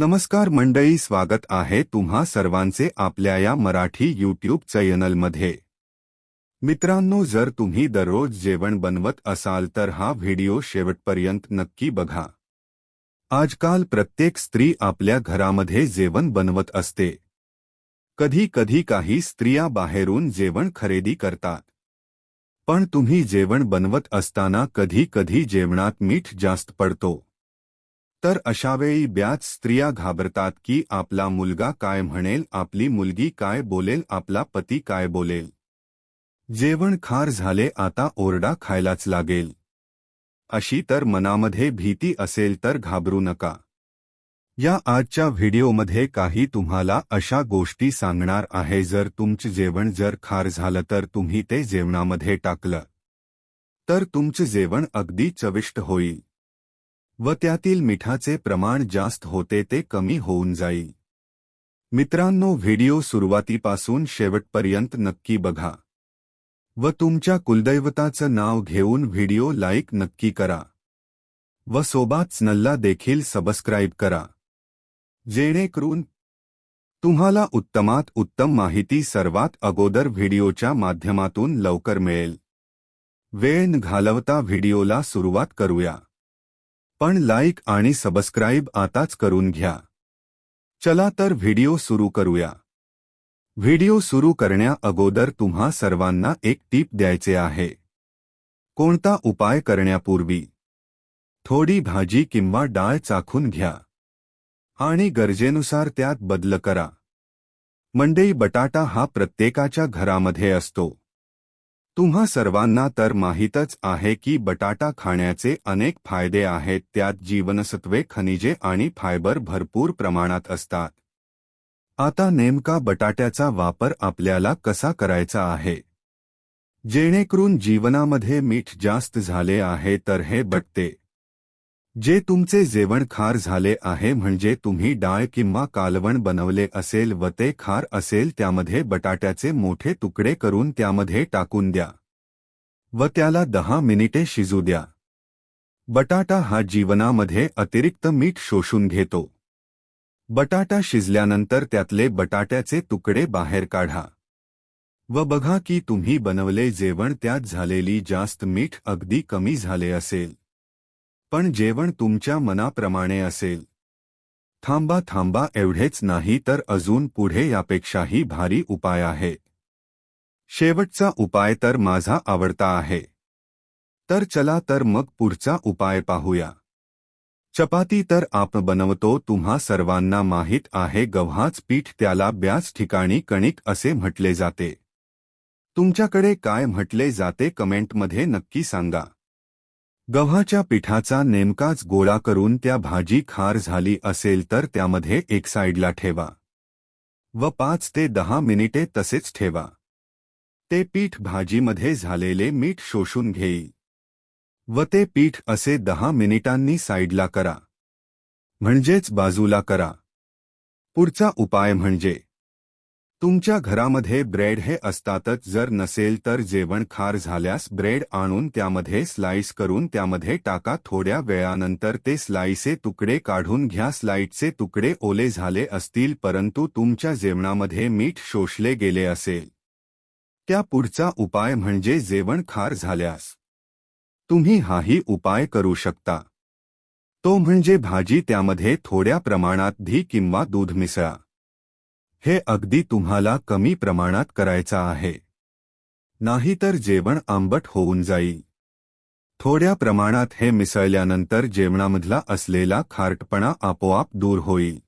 नमस्कार मंडळी, स्वागत आहे तुम्हा सर्वांचे आपल्या या मराठी यूट्यूब चॅनलमध्ये मित्रांनो, जर तुम्ही दररोज जेवण बनवत असाल तर हा व्हिडिओ शेवटपर्यंत नक्की बघा. आजकाल प्रत्येक स्त्री आपल्या घरामध्ये जेवण बनवत असते. कधी कधी काही स्त्रिया बाहेरून जेवण खरेदी करतात. पण तुम्ही जेवण बनवत असताना कधी कधी जेवणात मीठ जास्त पडतो. तर अशावेळी ब्याच स्त्रिया घाबरतात की आपला मुलगा काय म्हणेल आपली मुलगी काय बोलेल आपला पती काय बोलेल. जेवण खार झाले आता ओरडा खायलाच लागेल. अशी तर मनामध्ये भीती असेल तर घाबरू नका. या आजच्या व्हिडिओमध्ये काही तुम्हाला अशा गोष्टी सांगणार आहे जर तुमचं जेवण जर खार झालं तर तुम्ही ते जेवणामध्ये टाकलं. तर तुमचं जेवण अगदी चविष्ट होईल. व त्यातील मिठाचे प्रमाण जास्त होते ते कमी होऊन जाईल मित्रांनो व्हिडिओ सुरुवातीपासून शेवटपर्यंत नक्की बघा. व तुमच्या कुलदैवताचं नाव घेऊन व्हिडिओ लाईक नक्की करा. व सोबत नल्ला देखील सबस्क्राईब करा. जेणेकरून तुम्हाला उत्तमात उत्तम माहिती सर्वात अगोदर व्हिडिओच्या माध्यमातून लवकर मिळेल. वेळ घालवता व्हिडिओला सुरुवात करूया. पण लाईक आणि सबस्क्राईब आताच करून घ्या. चला तर व्हिडिओ सुरू करूया. व्हिडिओ सुरू करण्या अगोदर तुम्हा सर्वांना एक टीप द्यायचे आहे. कोणता उपाय करण्यापूर्वी? थोडी भाजी किंवा डाळ चाखून घ्या. आणि गरजेनुसार त्यात बदल करा. मंडई बटाटा हा प्रत्येकाच्या घरामध्ये असतो. तुम्हा सर्वांना तर माहीतच आहे की बटाटा खाण्याचे अनेक फायदे आहेत त्यात जीवनसत्वे खनिजे आणि फायबर भरपूर प्रमाणात असतात. आता नेमका बटाट्याचा वापर आपल्याला कसा करायचा आहे? जेणेकरून जीवनामध्ये मीठ जास्त झाले आहे तर हे बटते. जे तुमचे जेवण खार झाले आहे म्हणजे तुम्ही डाळ किंवा कालवण बनवले असेल व ते खार असेल त्यामध्ये बटाट्याचे मोठे तुकडे करून त्यामध्ये टाकून द्या. व त्याला दहा मिनिटे शिजू द्या. बटाटा हा जीवनामध्ये अतिरिक्त मीठ शोषून घेतो. बटाटा शिजल्यानंतर त्यातले बटाट्याचे तुकडे बाहेर काढा. व बघा की तुम्ही बनवले जेवण त्यात झालेली जास्त मीठ अगदी कमी झाले असेल. पण जेवण तुमच्या मनाप्रमाणे असेल. थांबा थांबा एवढेच नाही तर अजून पुढे यापेक्षाही भारी उपाय आहे. शेवटचा उपाय तर माझा आवडता आहे. तर चला तर मग पुढचा उपाय पाहूया. चपाती तर आप बनवतो तुम्हा सर्वांना माहीत आहे गव्हाच पीठ त्याला ब्याच ठिकाणी कणिक असे म्हटले जाते. तुमच्याकडे काय म्हटले जाते कमेंटमध्ये नक्की सांगा. गव्हाच्या पिठाचा नेमकाच गोळा करून त्या भाजी खार झाली असेल तर त्यामध्ये एक साईडला ठेवा. व पाच ते दहा मिनिटे तसेच ठेवा. ते पीठ भाजीमध्ये झालेले मीठ शोषून घेई. व ते पीठ असे दहा मिनिटांनी साईडला करा. म्हणजेच बाजूला करा. पुढचा उपाय म्हणजे तुमच्या घरामध्ये ब्रेड हे असतातच जर नसेल तर जेवण खार झाल्यास ब्रेड आणून त्यामध्ये स्लाइस करून त्यामध्ये टाका. थोड्या वेळानंतर ते स्लाइसे तुकडे काढून घ्या. स्लाइटचे तुकडे ओले झाले असतील परंतु तुमच्या जेवणामध्ये मीठ शोषले गेले असेल. त्या पुढचा उपाय म्हणजे जेवण खार झाल्यास. तुम्ही हाही उपाय करू शकता. तो म्हणजे भाजी त्यामध्ये थोड्या प्रमाणात धी किंवा दूध मिसळा. हे अगदी तुम्हाला कमी प्रमाणात करायचा आहे. नाहीतर जेवण आंबट होऊन जाईल. थोड्या प्रमाणात हे मिसळल्यानंतर जेवणामधला असलेला खारटपणा आपोआप दूर होईल.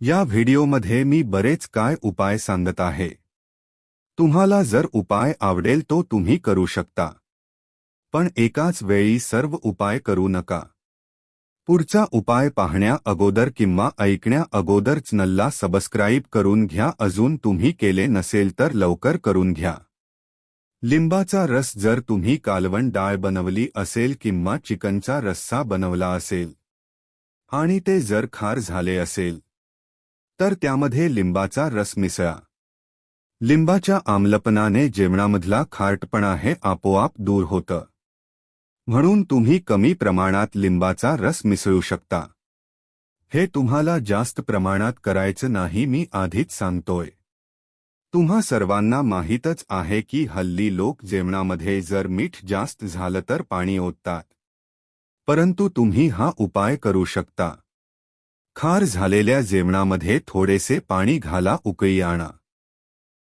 या व्हिडिओमध्ये मी बरेच काय उपाय सांगत आहे. तुम्हाला जर उपाय आवडेल तो तुम्ही करू शकता. पण एकाच वेळी सर्व उपाय करू नका. पुढचा उपाय पाहण्या अगोदर किंवा ऐकण्या अगोदर चॅनलला सबस्क्राईब करून घ्या. अजून तुम्ही केले नसेल तर लवकर करून घ्या. लिंबाचा रस जर तुम्ही कालवण डाळ बनवली असेल किंवा चिकनचा रस्सा बनवला असेल आणि ते जर खार झाले असेल तर त्यामध्ये लिंबाचा रस मिसळा. लिंबाच्या आम्लपणाने जेवणामधला खारटपणा हे आपोआप दूर होतं. म्हणून तुम्ही कमी प्रमाणात लिंबाचा रस मिसळू शकता. हे तुम्हाला जास्त प्रमाणात करायचं नाही मी आधीच सांगतोय. तुम्हा सर्वांना माहीतच आहे की हल्ली लोक जेवणामध्ये जर मीठ जास्त झालं तर पाणी ओततात. परंतु तुम्ही हा उपाय करू शकता. खार झालेल्या जेवणामध्ये थोडेसे पाणी घाला उकळी आणा.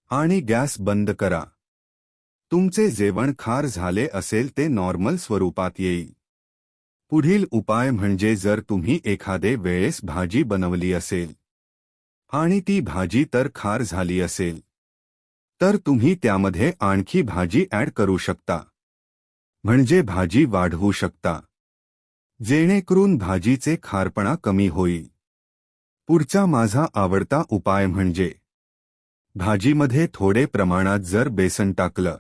आणि गॅस बंद करा. तुमचे जेवण खार झाले असेल ते नॉर्मल स्वरूपात येईल. पुढील उपाय म्हणजे जर तुम्ही एखादे वेळेस भाजी बनवली असेल आणि ती भाजी तर खार झाली असेल तर तुम्ही त्यामध्ये आणखी भाजी ॲड करू शकता. म्हणजे भाजी वाढवू शकता जेणेकरून भाजीचे खारपणा कमी होईल. पुढचा माझा आवडता उपाय म्हणजे भाजीमध्ये थोडे प्रमाणात जर बेसन टाकलं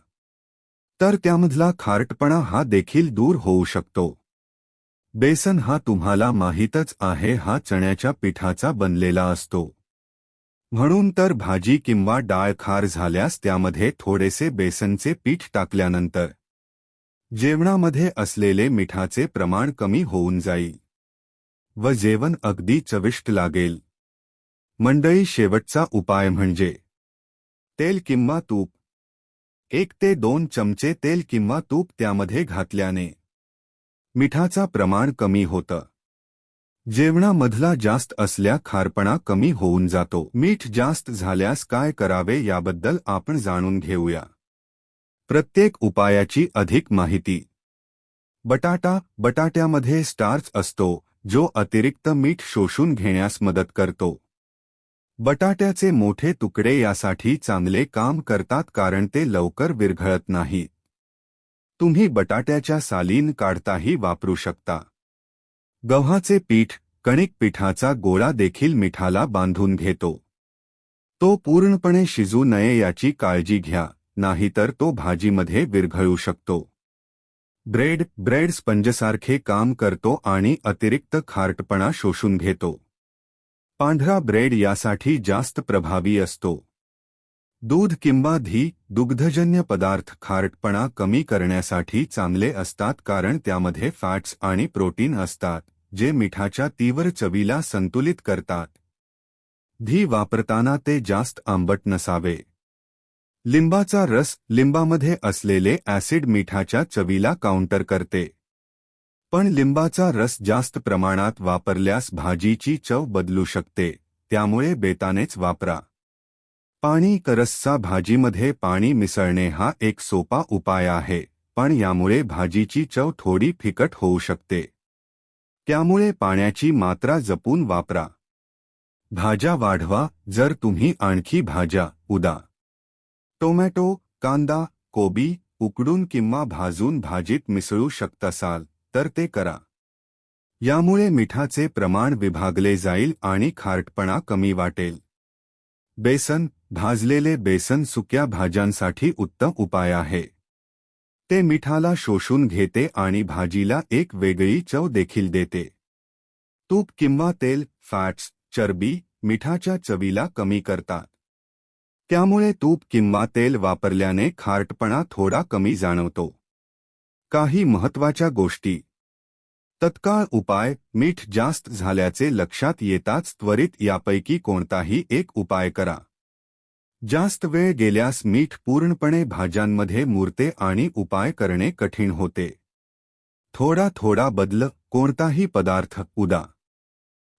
तर त्यामधला खारटपणा हा देखील दूर होऊ शकतो. बेसन हा तुम्हाला माहीतच आहे हा चण्याच्या पिठाचा बनलेला असतो. म्हणून तर भाजी किंवा डाळ खार झाल्यास त्यामध्ये थोडेसे बेसनचे पीठ टाकल्यानंतर जेवणामध्ये असलेले मिठाचे प्रमाण कमी होऊन जाईल व जेवण अगदी चविष्ट लागेल. मंडळी शेवटचा उपाय म्हणजे तेल किंवा तूप एक ते दोन चमचे तेल किंवा तूप त्यामध्ये घातल्याने मिठाचा प्रमाण कमी होतं. जेवणामधला जास्त असल्या खारपणा कमी होऊन जातो. मीठ जास्त झाल्यास काय करावे याबद्दल आपण जाणून घेऊया. प्रत्येक उपायाची अधिक माहिती. बटाटा बटाट्यामध्ये स्टार्च असतो जो अतिरिक्त मीठ शोषून घेण्यास मदत करतो. बटाट्याचे मोठे तुकडे यासाठी चांगले काम करतात कारण ते लवकर विरघळत नाहीत तुम्ही बटाट्याच्या सालीन काढताही वापरू शकता. गव्हाचे पीठ कणिक पिठाचा गोळा देखील मिठाला बांधून घेतो. तो पूर्णपणे शिजू नये याची काळजी घ्या नाहीतर तो भाजीमध्ये विरघळू शकतो. ब्रेड ब्रेड स्पंजसारखे काम करतो आणि अतिरिक्त खारटपणा शोषून घेतो. पांढरा ब्रेड यासाठी जास्त प्रभावी असतो. दूध किंवा धी दुग्धजन्य पदार्थ खारटपणा कमी करण्यासाठी चांगले असतात कारण त्यामध्ये फॅट्स आणि प्रोटीन असतात जे मिठाच्या तीव्र चवीला संतुलित करतात. धी वापरताना ते जास्त आंबट नसावे. लिंबाचा रस लिंबामध्ये असलेले ॲसिड मिठाच्या चवीला काउंटर करते. पण लिंबाचा रस जास्त प्रमाणात वापरल्यास भाजीची चव बदलू शकते त्यामुळे बेतानेच वापरा. पाणी करस्सा भाजीमध्ये पाणी मिसळणे हा एक सोपा उपाय आहे पण यामुळे भाजीची चव थोडी फिकट होऊ शकते. त्यामुळे पाण्याची मात्रा जपून वापरा. भाज्या वाढवा जर तुम्ही आणखी भाज्या उदा. टोमॅटो कांदा कोबी उकडून किंवा भाजून भाजीत मिसळू शकतासाल तर ते करा. यामुळे मिठाचे प्रमाण विभागले जाईल आणि खारटपणा कमी वाटेल. बेसन भाजलेले बेसन सुक्या भाज्यांसाठी उत्तम उपाय आहे. ते मिठाला शोषून घेते आणि भाजीला एक वेगळी चव देखील देते. तूप किंवा तेल फॅट्स चरबी मिठाच्या चवीला कमी करतात. त्यामुळे तूप किंवा तेल वापरल्याने खारटपणा थोडा कमी जाणवतो. काही महत्त्वाच्या गोष्टी. तत्काळ उपाय मीठ जास्त झाल्याचे लक्षात येताच त्वरित यापैकी कोणताही एक उपाय करा. जास्त वेळ गेल्यास मीठ पूर्णपणे भाज्यांमध्ये मुरते आणि उपाय करणे कठीण होते. थोडा थोडा बदल कोणताही पदार्थ उदा.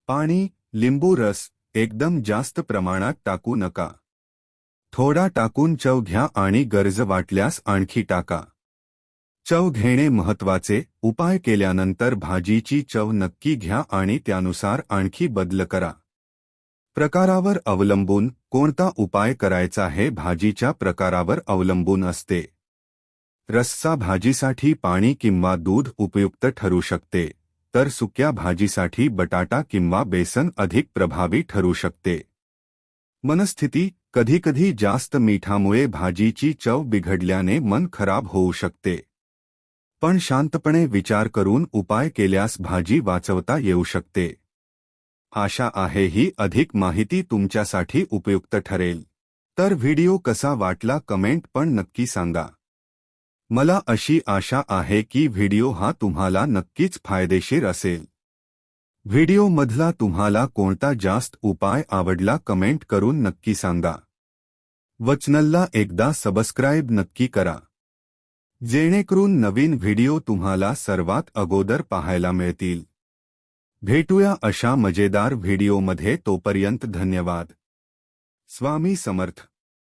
पाणी लिंबू रस एकदम जास्त प्रमाणात टाकू नका. थोडा टाकून चव घ्या आणि गरज वाटल्यास आणखी टाका. चव घेणे महत्त्वाचे उपाय केल्यानंतर भाजीची चव नक्की घ्या आणि त्यानुसार आणखी बदल करा. प्रकारावर अवलंबून कोणता उपाय करायचा हे भाजीच्या प्रकारावर अवलंबून असते. रस्सा भाजीसाठी पाणी किंवा दूध उपयुक्त ठरू शकते. तर सुक्या भाजीसाठी बटाटा किंवा बेसन अधिक प्रभावी ठरू शकते. मनस्थिती कधीकधी जास्त मिठामुळे भाजीची चव बिघडल्याने मन खराब होऊ शकते. पण शांतपणे विचार करून उपाय केल्यास भाजी वाचवता येऊ शकते. आशा आहे ही अधिक माहिती तुमच्यासाठी उपयुक्त ठरेल. तर व्हिडिओ कसा वाटला कमेंट पण नक्की सांगा. मला अशी आशा आहे की व्हिडिओ हा तुम्हाला नक्कीच फायदेशीर असेल. व्हिडिओमधला तुम्हाला कोणता जास्त उपाय आवडला कमेंट करून नक्की सांगा. वचनलला एकदा सबस्क्राईब नक्की करा. जेणेकरून नवीन व्हिडिओ तुम्हाला सर्वात अगोदर पाहायला मिळतील. भेटूया अशा मजेदार व्हिडिओमध्ये तोपर्यंत धन्यवाद. स्वामी समर्थ.